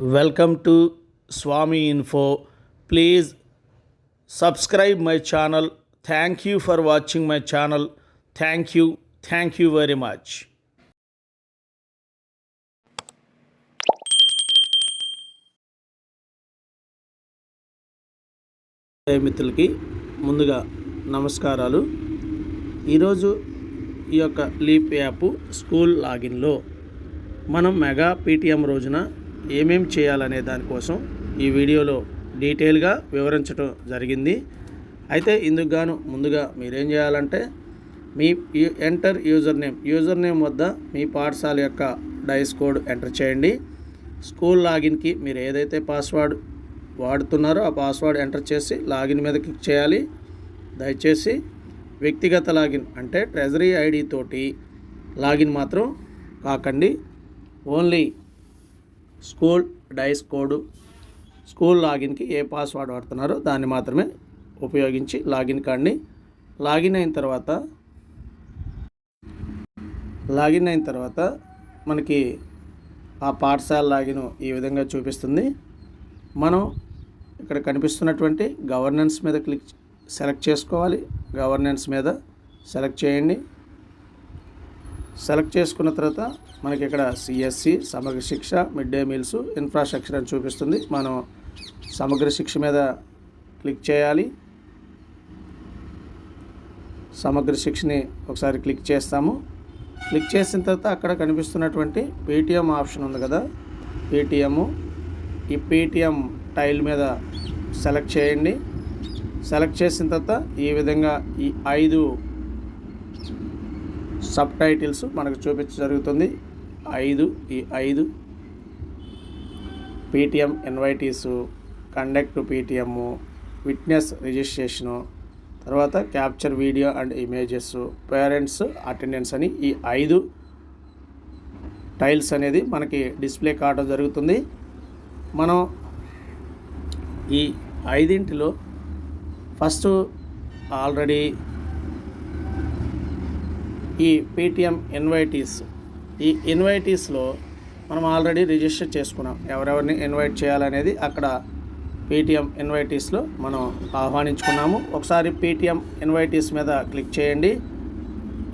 Welcome to Swami info. Please subscribe my channel. Thank you for watching my channel. Thank you. Thank you very much. ముందుగా నమస్కారాలు. ఈరోజు ఈ యొక్క leap app school లాగిన్లో మనం mega PTM రోజున ఏమేమి చేయాలనే దానికోసం ఈ వీడియోలో డీటెయిల్గా వివరించడం జరిగింది. అయితే ఇందుకు గాను ముందుగా మీరేం చేయాలంటే మీ enter user name user name వద్ద మీ పాఠశాల యొక్క డైస్ కోడ్ ఎంటర్ చేయండి. స్కూల్ లాగిన్కి మీరు ఏదైతే పాస్వర్డ్ వాడుతున్నారో ఆ పాస్వర్డ్ ఎంటర్ చేసి లాగిన్ మీద క్లిక్ చేయాలి. దయచేసి వ్యక్తిగత లాగిన్ అంటే ట్రెజరీ ఐడి తోటి లాగిన్ మాత్రం కాకండి. Only school DISE code. School లాగిన్కి ఏ పాస్వర్డ్ వాడుతున్నారో దాన్ని మాత్రమే ఉపయోగించి లాగిన్ కాండి లాగిన్ అయిన తర్వాత లాగిన్ అయిన తర్వాత మనకి ఆ పాఠశాల లాగిన్ ఈ విధంగా చూపిస్తుంది. మనం ఇక్కడ కనిపిస్తున్నటువంటి గవర్నెన్స్ మీద క్లిక్ సెలెక్ట్ చేసుకోవాలి. గవర్నెన్స్ మీద సెలెక్ట్ చేయండి. సెలెక్ట్ చేసుకున్న తర్వాత మనకి ఇక్కడ సిఎస్సి సమగ్ర శిక్ష మిడ్ డే మీల్స్ ఇన్ఫ్రాస్ట్రక్చర్ అని చూపిస్తుంది. మనం సమగ్ర శిక్ష మీద క్లిక్ చేయాలి. సమగ్ర శిక్షని ఒకసారి క్లిక్ చేస్తాము. క్లిక్ చేసిన తర్వాత అక్కడ కనిపిస్తున్నటువంటి పేటిఎం ఆప్షన్ ఉంది కదా. పేటిఎమ్ ఈ పేటిఎం టైల్ మీద సెలెక్ట్ చేయండి. సెలెక్ట్ చేసిన తర్వాత ఈ విధంగా ఈ ఐదు సబ్ టైటిల్స్ మనకు చూపించ జరుగుతుంది. ఐదు ఈ ఐదు PTM invitees conduct PTM witness registration తర్వాత capture video and images parents attendance అని ఈ ఐదు టైల్స్ అనేది మనకి డిస్ప్లే కావడం జరుగుతుంది. మనం ఈ ఐదింటిలో ఫస్ట్ ఆల్రెడీ ఈ పేటిఎం ఇన్వైటీస్ ఈ ఇన్వైటీస్లో మనం ఆల్రెడీ రిజిస్టర్ చేసుకున్నాం. ఎవరెవరిని ఇన్వైట్ చేయాలనేది అక్కడ పేటిఎం ఇన్వైటీస్లో మనం ఆహ్వానించుకున్నాము. ఒకసారి పేటిఎం ఇన్వైటీస్ మీద క్లిక్ చేయండి.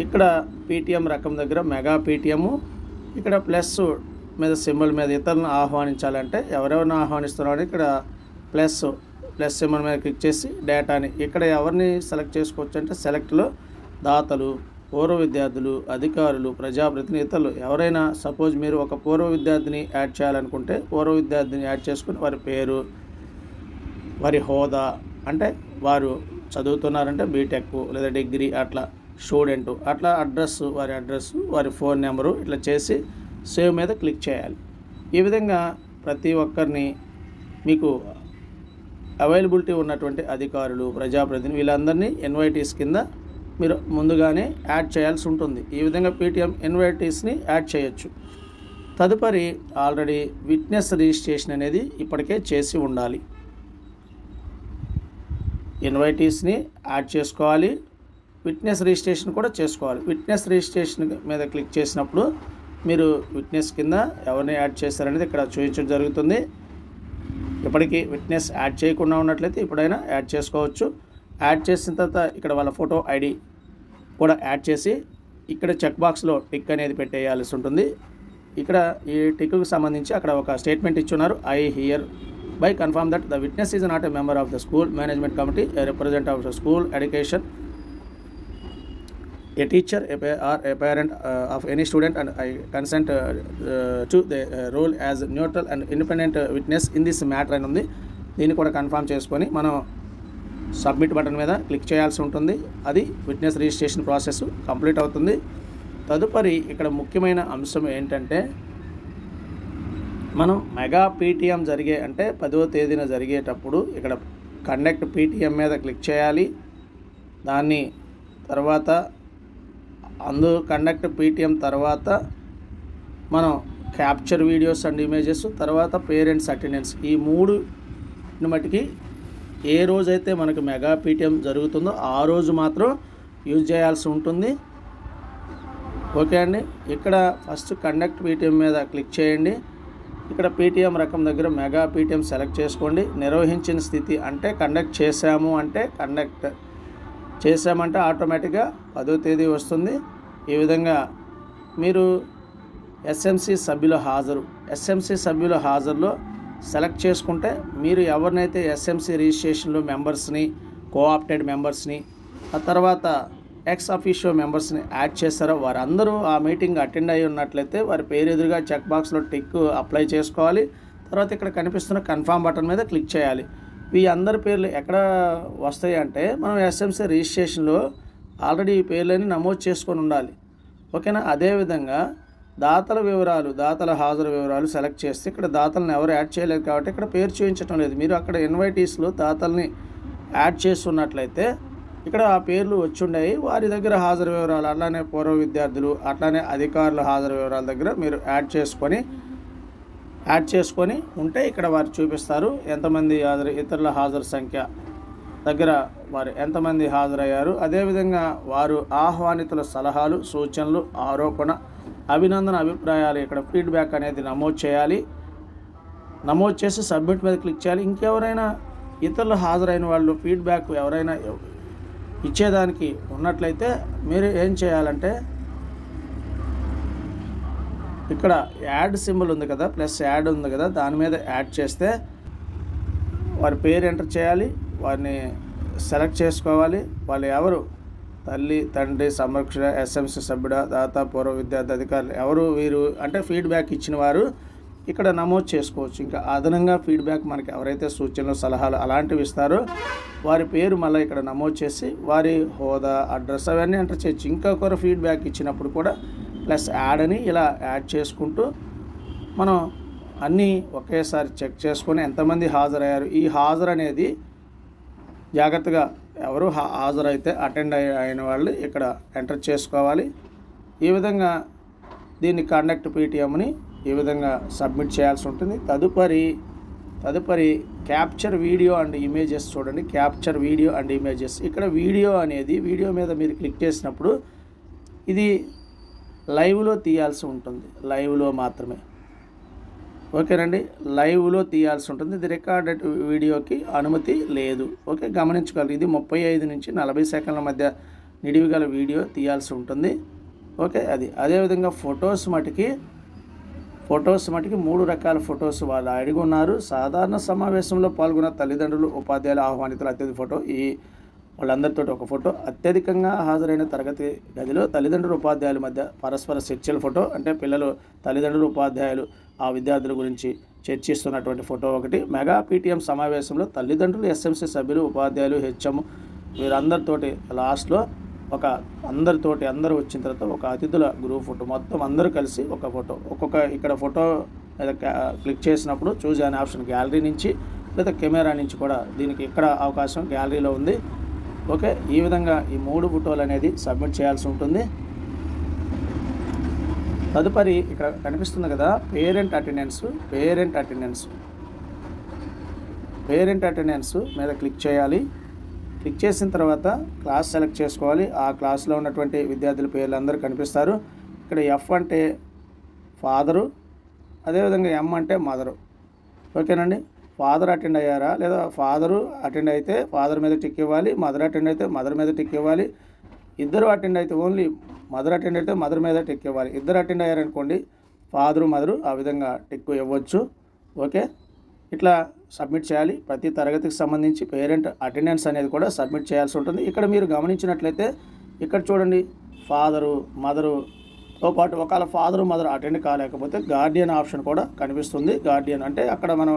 ఇక్కడ పేటిఎం రకం దగ్గర మెగా పేటిఎం ఇక్కడ ప్లస్ మీద సింబల్ మీద ఇతరులను ఆహ్వానించాలంటే ఎవరెవరిని ఆహ్వానిస్తున్నారని ఇక్కడ ప్లస్ ప్లస్ సింబల్ మీద క్లిక్ చేసి డేటాని ఇక్కడ ఎవరిని సెలెక్ట్ చేసుకోవచ్చు అంటే సెలెక్ట్లో దాతలు పూర్వ విద్యార్థులు అధికారులు ప్రజాప్రతినిధులు ఎవరైనా సపోజ్ మీరు ఒక పూర్వ విద్యార్థిని యాడ్ చేయాలనుకుంటే పూర్వ విద్యార్థిని యాడ్ చేసుకుని వారి పేరు వారి హోదా అంటే వారు చదువుతున్నారంటే బీటెక్ లేదా డిగ్రీ అట్లా స్టూడెంట్ అట్లా అడ్రస్ వారి అడ్రస్ వారి ఫోన్ నెంబరు ఇట్లా చేసి సేవ్ మీద క్లిక్ చేయాలి. ఈ విధంగా ప్రతి ఒక్కరిని మీకు అవైలబిలిటీ ఉన్నటువంటి అధికారులు ప్రజాప్రతినిధులు వీళ్ళందరినీ ఎన్వైటీస్ కింద మీరు ముందుగానే యాడ్ చేయాల్సి ఉంటుంది. ఈ విధంగా పేటిఎం ఇన్వైటీస్ని యాడ్ చేయొచ్చు. తదుపరి ఆల్రెడీ విట్నెస్ రిజిస్ట్రేషన్ అనేది ఇప్పటికే చేసి ఉండాలి. ఇన్వైటీస్ని యాడ్ చేసుకోవాలి. విట్నెస్ రిజిస్ట్రేషన్ కూడా చేసుకోవాలి. విట్నెస్ రిజిస్ట్రేషన్ మీద క్లిక్ చేసినప్పుడు మీరు విట్నెస్ కింద ఎవరిని యాడ్ చేస్తారనేది ఇక్కడ చూపించడం జరుగుతుంది. ఇప్పటికీ విట్నెస్ యాడ్ చేయకుండా ఉన్నట్లయితే ఇప్పుడైనా యాడ్ చేసుకోవచ్చు. యాడ్ చేసిన తర్వాత ఇక్కడ వాళ్ళ ఫోటో ఐడి కూడా యాడ్ చేసి ఇక్కడ చెక్ బాక్స్లో టిక్ అనేది పెట్టేయాల్సి ఉంటుంది. ఇక్కడ ఈ టిక్కు సంబంధించి అక్కడ ఒక స్టేట్మెంట్ ఇచ్చున్నారు. I hereby confirm that the witness is not a member of the school management committee a represent of the school education a teacher a or a parent of any student and I consent i consent as uh, uh and the witness in this matter అని ఉంది. దీన్ని కూడా confirm చేసుకొని మనం submit button మీద click చేయాల్సి ఉంటుంది. అది విట్నెస్ రిజిస్ట్రేషన్ ప్రాసెస్ కంప్లీట్ అవుతుంది. తదుపరి ఇక్కడ ముఖ్యమైన అంశం ఏంటంటే మనం మెగా పీటీఎం జరిగే అంటే పదవ తేదీన జరిగేటప్పుడు ఇక్కడ కండక్ట్ పీటీఎం మీద క్లిక్ చేయాలి. దాన్ని తర్వాత అందు కండక్ట్ పీటీఎం తర్వాత మనం క్యాప్చర్ వీడియోస్ అండ్ ఇమేజెస్ తర్వాత పేరెంట్స్ అటెండెన్స్ ఈ మూడు మటుకి ఏ రోజైతే మనకు మెగా పీటీఎం జరుగుతుందో ఆ రోజు మాత్రం యూజ్ చేయాల్సి ఉంటుంది. ఓకే అండి ఇక్కడ ఫస్ట్ కండక్ట్ పీటీఎం మీద క్లిక్ చేయండి. ఇక్కడ పీటీఎం రకం దగ్గర మెగా పీటీఎం సెలెక్ట్ చేసుకోండి. నిర్వహించిన స్థితి అంటే కండక్ట్ చేశాము అంటే కండక్ట్. చేశామంటే ఆటోమేటిక్గా పదో తేదీ వస్తుంది. ఈ విధంగా మీరు ఎస్ఎంసి సభ్యుల హాజరు. ఎస్ఎంసి సభ్యుల హాజరులో సెలెక్ట్ చేసుకుంటే మీరు ఎవరినైతే ఎస్ఎంసి రిజిస్ట్రేషన్లో మెంబర్స్ని కోఆప్టెడ్ మెంబర్స్ని ఆ తర్వాత ఎక్స్ అఫీషియో మెంబర్స్ని యాడ్ చేస్తారో వారందరూ ఆ మీటింగ్ అటెండ్ అయి ఉన్నట్లయితే వారి పేరు ఎదురుగా చెక్ బాక్స్లో టిక్ అప్లై చేసుకోవాలి. తర్వాత ఇక్కడ కనిపిస్తున్న కన్ఫామ్ బటన్ మీద క్లిక్ చేయాలి. ఈ అందరి పేర్లు ఎక్కడ వస్తాయి అంటే మనం ఎస్ఎంసీ రిజిస్ట్రేషన్లో ఆల్రెడీ ఈ పేర్లని నమోదు చేసుకొని ఉండాలి. ఓకేనా? అదేవిధంగా దాతల వివరాలు దాతల హాజరు వివరాలు సెలెక్ట్ చేస్తే ఇక్కడ దాతలను ఎవరు యాడ్ చేయలేదు కాబట్టి ఇక్కడ పేరు చూపించడం లేదు. మీరు అక్కడ ఇన్వైటీస్లో దాతల్ని యాడ్ చేస్తున్నట్లయితే ఇక్కడ ఆ పేర్లు వచ్చుండాయి. వారి దగ్గర హాజరు వివరాలు అట్లానే పూర్వ విద్యార్థులు అట్లానే అధికారుల హాజరు వివరాల దగ్గర మీరు యాడ్ చేసుకొని యాడ్ చేసుకొని ఉంటే ఇక్కడ వారు చూపిస్తారు ఎంతమంది హాజరు ఇతరుల హాజరు సంఖ్య దగ్గర వారు ఎంతమంది హాజరయ్యారు? అదేవిధంగా వారు ఆహ్వానితుల సలహాలు సూచనలు ఆరోపణ అభినందన అభిప్రాయాలు ఇక్కడ ఫీడ్బ్యాక్ అనేది నమోదు చేయాలి. నమోదు చేసి సబ్మిట్ మీద క్లిక్ చేయాలి. ఇంకెవరైనా ఇతరులు హాజరైన వాళ్ళు ఫీడ్బ్యాక్ ఎవరైనా ఇచ్చేదానికి ఉన్నట్లయితే మీరు ఏం చేయాలంటే ఇక్కడ యాడ్ సింబల్ ఉంది కదా ప్లస్ యాడ్ ఉంది కదా దాని మీద యాడ్ చేస్తే వారి పేరు ఎంటర్ చేయాలి. వారిని సెలెక్ట్ చేసుకోవాలి. వాళ్ళు ఎవరు? తల్లి తండ్రి సంరక్షణ ఎస్ఎంసీ సభ్యుడ దాత పూర్వ విద్యార్థి అధికారులు ఎవరు? వీరు అంటే ఫీడ్బ్యాక్ ఇచ్చిన వారు ఇక్కడ నమోదు చేసుకోవచ్చు. ఇంకా అదనంగా ఫీడ్బ్యాక్ మనకి ఎవరైతే సూచనలు సలహాలు అలాంటివి ఇస్తారో వారి పేరు మళ్ళీ ఇక్కడ నమోదు చేసి వారి హోదా అడ్రస్ అవన్నీ ఎంటర్ చేయొచ్చు. ఇంకొకరు ఫీడ్బ్యాక్ ఇచ్చినప్పుడు కూడా ప్లస్ యాడ్ అని ఇలా యాడ్ చేసుకుంటూ మనం అన్నీ ఒకేసారి చెక్ చేసుకొని ఎంతమంది హాజరయ్యారు. ఈ హాజరు అనేది జాగ్రత్తగా ఎవరు హా- హాజరైతే అటెండ్ అయి అయిన వాళ్ళు ఇక్కడ ఎంటర్ చేసుకోవాలి. ఈ విధంగా దీన్ని కండక్ట్ పీటీఎంని ఈ విధంగా సబ్మిట్ చేయాల్సి ఉంటుంది. తదుపరి తదుపరి క్యాప్చర్ వీడియో అండ్ ఇమేజెస్ చూడండి. Capture video and images. ఇక్కడ వీడియో అనేది వీడియో మీద మీరు క్లిక్ చేసినప్పుడు ఇది లైవ్లో తీయాల్సి ఉంటుంది. లైవ్లో మాత్రమే. ఓకేనండి లైవ్లో తీయాల్సి ఉంటుంది ఇది రికార్డెడ్ వీడియోకి అనుమతి లేదు. ఓకే గమనించగలరు. ఇది ముప్పై ఐదు నుంచి నలభై సెకండ్ల మధ్య నిడివి గల వీడియో తీయాల్సి ఉంటుంది ఓకే అది. అదేవిధంగా ఫొటోస్ మటుకి ఫొటోస్ మటుకి మూడు రకాల ఫొటోస్ వాళ్ళు అడిగి ఉన్నారు. సాధారణ సమావేశంలో పాల్గొన్న తల్లిదండ్రులు ఉపాధ్యాయులు ఆహ్వానితులు అత్యధిక ఫోటో ఈ వాళ్ళందరితో ఒక ఫోటో. అత్యధికంగా హాజరైన తరగతి గదిలో తల్లిదండ్రులు ఉపాధ్యాయుల మధ్య పరస్పర చర్చల ఫోటో. అంటే పిల్లలు తల్లిదండ్రులు ఉపాధ్యాయులు ఆ విద్యార్థుల గురించి చర్చిస్తున్నటువంటి ఫోటో ఒకటి. మెగా పీటీఎం సమావేశంలో తల్లిదండ్రులు ఎస్ఎంసీ సభ్యులు ఉపాధ్యాయులు హెచ్ఎం వీరందరితోటి లాస్ట్లో ఒక అందరితోటి అందరూ వచ్చిన తర్వాత ఒక అతిథుల గ్రూప్ ఫోటో. మొత్తం అందరూ కలిసి ఒక ఫోటో. ఒక్కొక్క ఇక్కడ ఫోటో క్లిక్ చేసినప్పుడు చూజ్ అనే ఆప్షన్ గ్యాలరీ నుంచి లేదా కెమెరా నుంచి కూడా దీనికి ఇక్కడ అవకాశం గ్యాలరీలో ఉంది. ఓకే ఈ విధంగా ఈ మూడు ఫోటోలు అనేది సబ్మిట్ చేయాల్సి ఉంటుంది. తదుపరి ఇక్కడ కనిపిస్తుంది కదా parent attendance parent attendance. Parent attendance మీద క్లిక్ చేయాలి. క్లిక్ చేసిన తర్వాత క్లాస్ సెలెక్ట్ చేసుకోవాలి. ఆ క్లాస్లో ఉన్నటువంటి విద్యార్థుల పేర్లు అందరూ కనిపిస్తారు. ఇక్కడ ఎఫ్ అంటే ఫాదరు అదేవిధంగా ఎం అంటే మదరు. ఓకేనండి? ఫాదర్ అటెండ్ అయ్యారా? లేదా ఫాదరు అటెండ్ అయితే ఫాదర్ మీద టిక్ ఇవ్వాలి మదర్ అటెండ్ అయితే మదర్ మీద టిక్ ఇవ్వాలి. ఇద్దరు అటెండ్ అయితే ఓన్లీ మదర్ అటెండ్ అయితే మదర్ మీద టిక్ ఇవ్వాలి. ఇద్దరు అటెండ్ అయ్యారనుకోండి ఫాదరు మదరు ఆ విధంగా టిక్ ఇవ్వచ్చు. ఓకే? ఇట్లా సబ్మిట్ చేయాలి. ప్రతి తరగతికి సంబంధించి పేరెంట్ అటెండెన్స్ అనేది కూడా సబ్మిట్ చేయాల్సి ఉంటుంది. ఇక్కడ మీరు గమనించినట్లయితే ఇక్కడ చూడండి ఫాదరు మదరు తో పాటు ఒకవేళ ఫాదరు మదర్ అటెండ్ కాలేకపోతే గార్డియన్ ఆప్షన్ కూడా కనిపిస్తుంది. గార్డియన్ అంటే అక్కడ మనం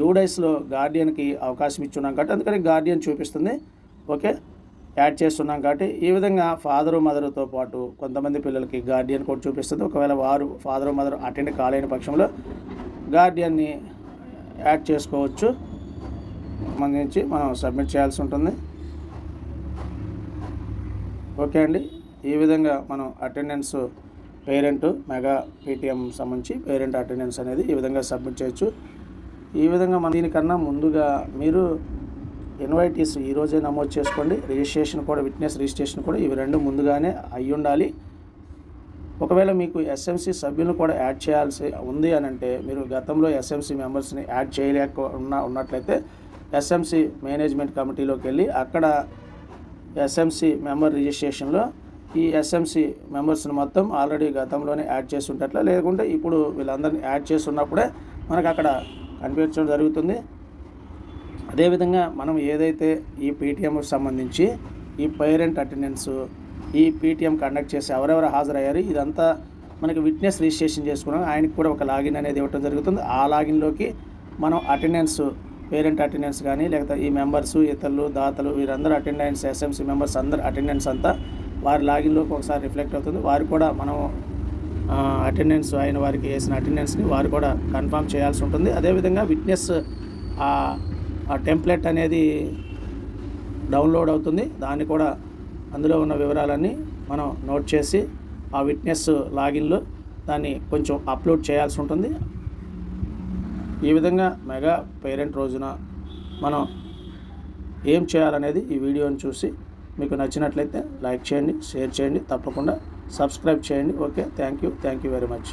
యూడైస్లో గార్డియన్కి అవకాశం ఇచ్చున్నాం కాబట్టి అందుకని గార్డియన్ చూపిస్తుంది. ఓకే? యాడ్ చేస్తున్నాం కాబట్టి ఈ విధంగా ఫాదరు మదర్తో పాటు కొంతమంది పిల్లలకి గార్డియన్ కూడా చూపిస్తుంది. ఒకవేళ వారు ఫాదరు మదర్ అటెండ్ కాలేని పక్షంలో గార్డియన్ని యాడ్ చేసుకోవచ్చు. సంబంధించి మనం సబ్మిట్ చేయాల్సి ఉంటుంది. ఓకే అండి. ఈ విధంగా మనం అటెండెన్స్ పేరెంట్ మెగా పేటిఎం సంబంధించి పేరెంట్ అటెండెన్స్ అనేది ఈ విధంగా సబ్మిట్ చేయొచ్చు. ఈ విధంగా మన దీనికన్నా ముందుగా మీరు ఇన్వైటీస్ ఈరోజే నమోదు చేసుకోండి. రిజిస్ట్రేషన్ కూడా విట్నెస్ రిజిస్ట్రేషన్ కూడా ఇవి రెండు ముందుగానే అయి ఉండాలి ఒకవేళ మీకు ఎస్ఎంసి సభ్యులను కూడా యాడ్ చేయాల్సి ఉంది అని అంటే మీరు గతంలో ఎస్ఎంసి మెంబర్స్ని యాడ్ చేయలేక ఉన్న ఉన్నట్లయితే ఎస్ఎంసి మేనేజ్మెంట్ కమిటీలోకి వెళ్ళి అక్కడ ఎస్ఎంసి మెంబర్ రిజిస్ట్రేషన్లో ఈ ఎస్ఎంసి మెంబర్స్ని మొత్తం ఆల్రెడీ గతంలోనే యాడ్ చేసి ఉంటట్ల లేకుంటే ఇప్పుడు వీళ్ళందరినీ యాడ్ చేసి ఉన్నప్పుడే మనకు అక్కడ కనిపించడం జరుగుతుంది. అదేవిధంగా మనం ఏదైతే ఈ పీటీఎంకి సంబంధించి ఈ పేరెంట్ అటెండెన్స్ ఈ పీటీఎం కండక్ట్ చేసి ఎవరెవరు హాజరయ్యారు ఇదంతా మనకి విట్నెస్ రిజిస్ట్రేషన్ చేసుకున్నాం. ఆయనకి కూడా ఒక లాగిన్ అనేది ఇవ్వడం జరుగుతుంది. ఆ లాగిన్లోకి మనం అటెండెన్స్ పేరెంట్ అటెండెన్స్ కానీ లేకపోతే ఈ మెంబర్స్ ఇతరులు దాతలు వీరందరూ అటెండెన్స్ ఎస్ఎంసీ మెంబర్స్ అందరు అటెండెన్స్ అంతా వారి లాగిన్లోకి ఒకసారి రిఫ్లెక్ట్ అవుతుంది. వారు కూడా మనం అటెండెన్స్ అయిన వారికి వేసిన అటెండెన్స్ని వారు కూడా కన్ఫర్మ్ చేయాల్సి ఉంటుంది. అదేవిధంగా విట్నెస్ ఆ టెంప్లెట్ అనేది డౌన్లోడ్ అవుతుంది. దాన్ని కూడా అందులో ఉన్న వివరాలన్నీ మనం నోట్ చేసి ఆ విట్నెస్ లాగిన్లో దాన్ని కొంచెం అప్లోడ్ చేయాల్సి ఉంటుంది. ఈ విధంగా మెగా పేరెంట్ రోజున మనం ఏం చేయాలనేది ఈ వీడియోని చూసి మీకు నచ్చినట్లయితే లైక్ చేయండి షేర్ చేయండి. తప్పకుండా సబ్స్క్రైబ్ చేయండి. Okay thank you thank you very much.